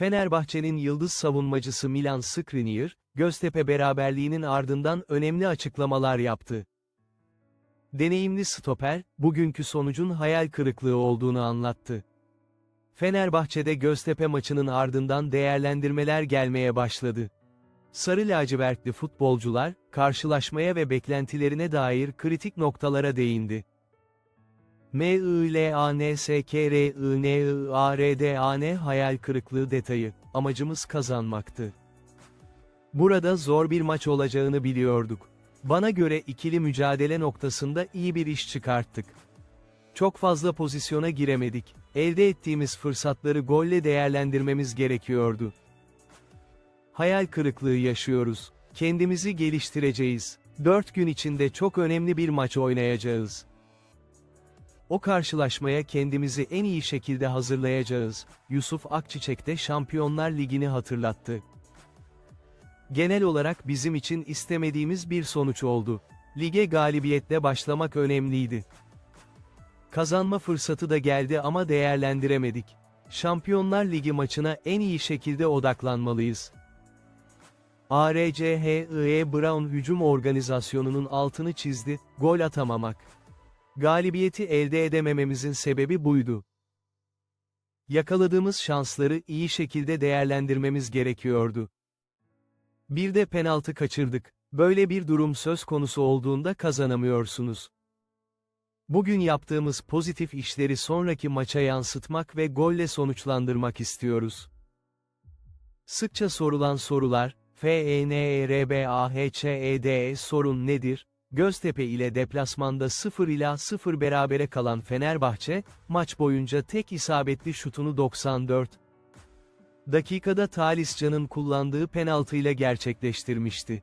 Fenerbahçe'nin yıldız savunmacısı Milan Skriniar, Göztepe beraberliğinin ardından önemli açıklamalar yaptı. Deneyimli stoper, bugünkü sonucun hayal kırıklığı olduğunu anlattı. Fenerbahçe'de Göztepe maçının ardından değerlendirmeler gelmeye başladı. Sarı lacivertli futbolcular, karşılaşmaya ve beklentilerine dair kritik noktalara değindi. M-I-L-A-N-S-K-R-I-N-I-A-R-D-A-N hayal kırıklığı detayı, amacımız kazanmaktı. Burada zor bir maç olacağını biliyorduk. Bana göre ikili mücadele noktasında iyi bir iş çıkarttık. Çok fazla pozisyona giremedik. Elde ettiğimiz fırsatları golle değerlendirmemiz gerekiyordu. Hayal kırıklığı yaşıyoruz. Kendimizi geliştireceğiz. 4 gün içinde çok önemli bir maç oynayacağız. O karşılaşmaya kendimizi en iyi şekilde hazırlayacağız. Yusuf Akçiçek de Şampiyonlar Ligi'ni hatırlattı. Genel olarak bizim için istemediğimiz bir sonuç oldu. Lige galibiyetle başlamak önemliydi. Kazanma fırsatı da geldi ama değerlendiremedik. Şampiyonlar Ligi maçına en iyi şekilde odaklanmalıyız. ARCHIE Brown hücum organizasyonunun altını çizdi, gol atamamak. Galibiyeti elde edemememizin sebebi buydu. Yakaladığımız şansları iyi şekilde değerlendirmemiz gerekiyordu. Bir de penaltı kaçırdık. Böyle bir durum söz konusu olduğunda kazanamıyorsunuz. Bugün yaptığımız pozitif işleri sonraki maça yansıtmak ve golle sonuçlandırmak istiyoruz. Sıkça sorulan sorular, E FENERBAHÇEDE sorun nedir? Göztepe ile deplasmanda 0 ila 0 berabere kalan Fenerbahçe, maç boyunca tek isabetli şutunu 94 dakikada Talisca'nın kullandığı penaltıyla gerçekleştirmişti.